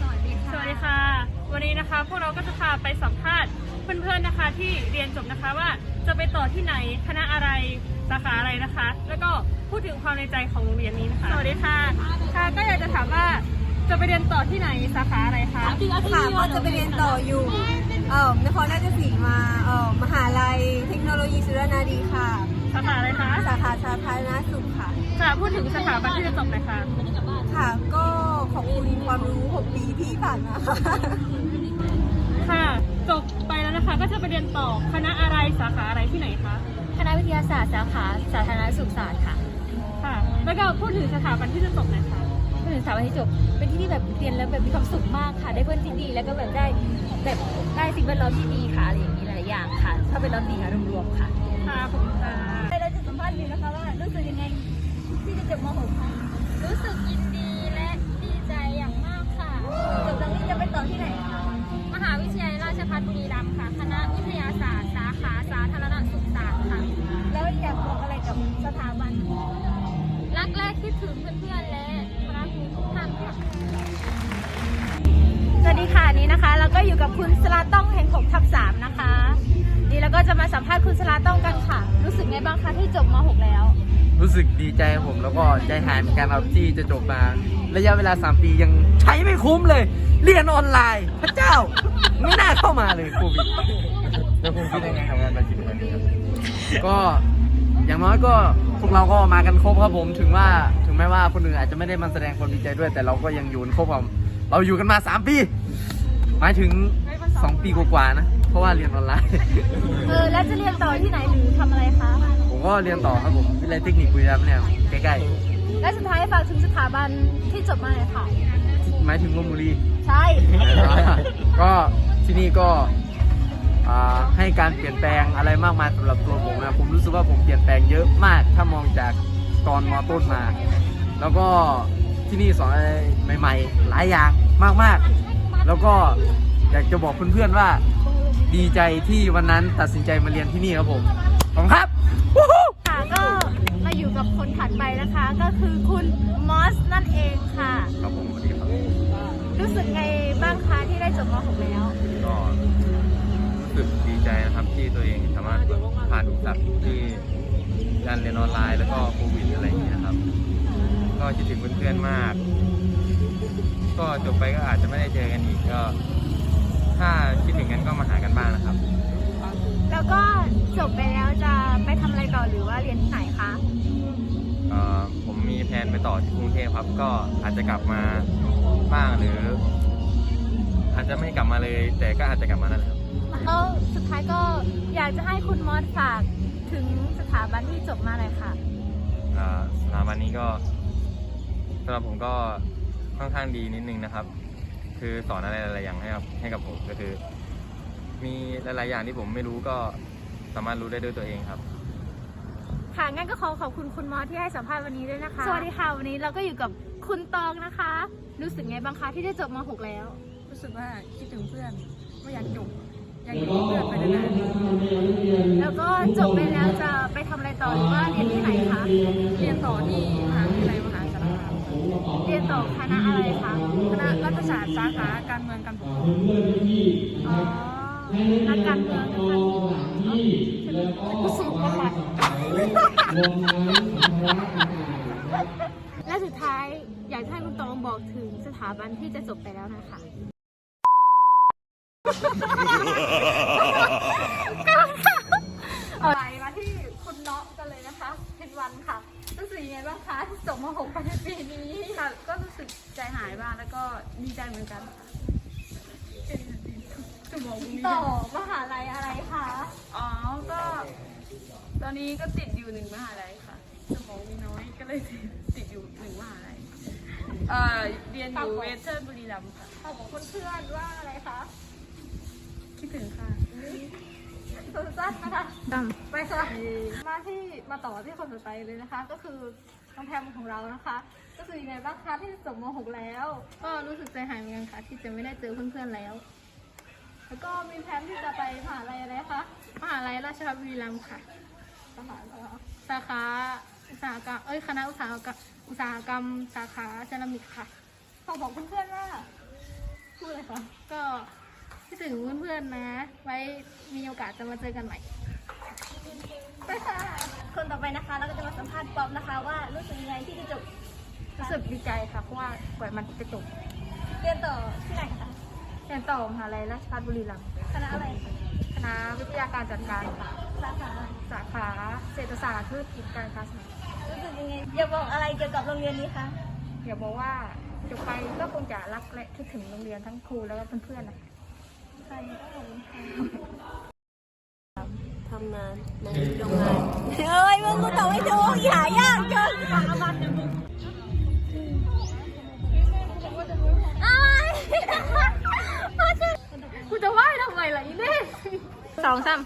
สวัสดีค่ะ วันนี้นะคะพวกเราก็จะพาไปสัมภาษณ์เพื่อนๆนะคะที่เรียนจบนะคะว่าจะไปต่อที่ไหนคณะอะไรสาขาอะไรนะคะ แล้วก็พูดถึงความในใจของโรงเรียนนี้นะคะสวัสดีค่ะค่ะก็อยากจะถามว่าจะไปเรียนต่อที่ไหนสาขาอะไรคะค่ะก็จะไปเรียนต่ออยู่เอ่อนครราชสีมาเอ่อมหาลัยเทคโนโลยีสุรนารีค่ะ สาขาอะไรคะ สาขาสาธารณสุข ค่ะค่ะพูดถึงสถาบันที่จะจบหน่อยค่ะค่ะ ก็ขอบคุณความรู้ 6 ปีที่ผ่านมาค่ะค่ะจบไปแล้วนะคะ ก็จะไปเรียนต่อคณะอะไรสาขาอะไรที่ไหนคะคณะวิทยาศาสตร์สาขาสาธารณสุขศาสตร์ค่ะค่ะ แล้วก็พูดถึงสถาบันที่จะจบหน่อยค่ะพูดถึงสถาบันที่จบเป็นที่ที่แบบเรียนแล้วแบบมีความสุขมากค่ะ ได้เพื่อนที่ดีแล้วก็แบบได้แบบได้สิ่งแวดล้อมที่ดีค่ะอะไรอย่างนี้หลายๆอย่างค่ะ ถ้าเป็นล้อมดีค่ะรวมๆค่ะค่ะขอบคุณค่ะเราจะสัมภาษณ์ดีนะคะว่ารู้สึกยังไง ที่จะจบม .6 ค่ะรู้สึกยินดีและดีใจอย่างมากค่ะ จบจากนี้จะไปต่อที่ไหนคะมหาวิทยาลัยราชภัฏบุรีรัมย์ค่ะ คณะวิทยาศาสตร์ สาขาสาธารณสุขศาสตร์ค่ะ แล้วอยากบอกอะไรกับสถาบัน รักแรกคิดถึงเพื่อนๆและคณะครูทุกท่านค่ะ สวัสดีค่ะนี่นะคะเราก็อยู่กับคุณสลาต้องแห่ง6ทับ3นะคะ นี่แล้วก็จะมาสัมภาษณ์คุณสลาต้องกันค่ะ รู้สึกไงบ้างคะที่จบม .6 แล้ว รู้สึกดีใจครับผมแล้วก็ใจหายเหมือนกันครับที่จะจบมา ระยะเวลา 3 ปียังใช้ไม่คุ้มเลย เรียนออนไลน์ พระเจ้า ไม่น่าเข้ามาเลยโควิดแล้วคุณคิดยังไงทำงานบัญชีเป็นครับก็อย่างน้อยก็พวกเราก็มากันครบครับผมถึงว่าถึงแม้ว่าคนอื่นอาจจะไม่ได้มาแสดงความดีใจด้วย แต่เราก็ยังอยู่กันครบครับเราอยู่กันมา 3 ปี หมายถึง 2 ปีกว่าๆนะ เพราะว่าเรียนออนไลน์ เออแล้วจะเรียนต่อที่ไหนหรือทำอะไรคะผม ก็เรียนต่อครับผมวิทยาลัยเทคนิคบุรีรัมย์เนี่ยใกล้และสุดท้ายฝากถึงสถาบันที่จบมาหน่อยค่ะ ๆหมายถึงลพบุรี ใช่ ก็ที่นี่ก็อ่าให้การเปลี่ยนแปลงอะไรมากมายสำหรับตัวผมนะผมรู้สึกว่าผมเปลี่ยนแปลงเยอะมากถ้ามองจากตอนมต้นมา แล้วก็ที่นี่สอนอะไรใหม่ ๆ หลายอย่างมากๆ แล้วก็อยากจะบอกเพื่อนๆว่าดีใจที่วันนั้นตัดสินใจมาเรียนที่นี่ครับผมขอบคุณครับ ค่ะก็มาอยู่กับคนถัดไปนะ คะก็คือคุณมอสนั่นเองค่ะ ครับผมสวัสดีครับรู้สึกไงบ้างคะที่ได้จบม .6 แล้ว ก็รู้สึกดีใจนะครับที่ตัวเองสามารถผ่านอุปสรรคที่การเรียนออนไลน์แล้วก็โควิดอะไรอย่างเงี้ยครับ ก็คิดถึงเพื่อนๆมาก ก็จบไปก็อาจจะไม่ได้เจอกันอีกก็ ถ้าคิดถึงกันก็มาหากันบ้างนะครับ แล้วก็จบไปแล้วจะไป ไปต่อที่กรุงเทพครับ ก็อาจจะกลับมาบ้างหรือ อาจจะไม่กลับมาเลย แต่ก็อาจจะกลับมานั่นแหละครับ แล้วสุดท้ายก็อยากจะให้คุณมอสฝากถึงสถาบันที่จบมาเลยค่ะ อ่าสถาบันนี้ก็สำหรับผมก็ค่อนข้างดีนิดนึงนะครับ คือสอนอะไรหลายๆอย่างให้กับให้กับผมก็คือ มีหลายๆอย่างที่ผมไม่รู้ก็สามารถรู้ได้ด้วยตัวเองครับ ค่ะงั้นก็ขอขอบคุณคุณมอสที่ให้สัมภาษณ์วันนี้ด้วยนะคะ สวัสดีค่ะวันนี้เราก็อยู่กับคุณตองนะคะ รู้สึกไงบ้างคะที่ได้จบม .6 แล้ว รู้สึกว่าคิดถึงเพื่อนไม่อยากจบอยากอยู่กับเพื่อนไปนานแล้วก็จบไปแล้วจะไปทำอะไรต่อหรือว่าเรียนที่ไหนคะๆเรียนต่อที่มหาวิทยาลัยมหาสารคามเรียนต่อคณะอะไรคะคณะรัฐศาสตร์สาขาการเมืองการปกครองอ๋อนักการเมืองนะคะรู้สึกว่า และสุดท้ายอยากให้คุณตองบอกถึงสถาบันที่จะจบไปแล้วนะคะเอาไปมาที่คุณเนาะกันเลยนะคะเพนวันค่ะรู้สึกยังไงบ้างคะที่จบม .6 ไปในปีนี้ค่ะก็รู้สึกใจหายบ้างแล้วก็ดีใจเหมือนกันต่อมหาลัยอะไรคะ อ๋อ ก็ ตอนนี้ก็ติดอยู่หนึ่งมหาลัยค่ะ สมองมีน้อยก็เลยติดอยู่หนึ่งมหาลัยเอ่อเรียนอยู่เวเทิร์นบุรีรัมย์ค่ะเอาของคุณเพื่อนว่าอะไรคะคิดถึงค่ะสั้นๆนะคะไปค่ะมาที่มาต่อที่คนต่อไปเลยนะคะ ก็คือน้องแพมของเรานะคะ ก็คือยังไงบ้างคะที่จบม .6 แล้ว ก็รู้สึกใจหายเหมือนกันค่ะ ที่จะไม่ได้เจอเพื่อนๆแล้ว แล้วก็มีแพมที่จะไปมหาลัยอะไรคะมหาลัยราชภัฏบุรีรัมย์ค่ะมหาลัย สาขาอุตสาหกรรมเอ้ยคณะอุตสาหกรรมอุตสาหกรรมสาขาเซรามิกค่ะ ขอบอกเพื่อนๆว่าพูดเลยค่ะก็คิดถึงเพื่อนๆนะ ไว้มีโอกาสจะมาเจอกันใหม่ไปค่ะคนต่อไปนะคะเราก็จะมาสัมภาษณ์ป๊อปนะคะ ว่ารู้สึกยังไงที่จะจบรู้สึกดีใจค่ะเพราะว่ากว่ามันจะจบเรียนต่อที่ไหนคะเรียนต่อมหาลัยราชภัฏบุรีรัมย์คณะอะไรคณะวิทยาการจัดการค่ะ สาขาอะไรสาขาเศรษฐศาสตร์ธุรกิจการค้าสมัครรู้สึกยังไงอย่าบอกอะไรเกี่ยวกับโรงเรียนนี้คะเดี๋ยวบอกว่าจบไปก็คงจะรักและคิดถึงโรงเรียนทั้งครูแล้วก็เพื่อนๆนะคะใครก็ขอบคุณค่ะทำงานในโรงงานเฮ้ยมึงกูตอบไม่ถูกอย่ายากเกินอะไรกูจะไหว้ทำไมล่ะอีเน่สองสาม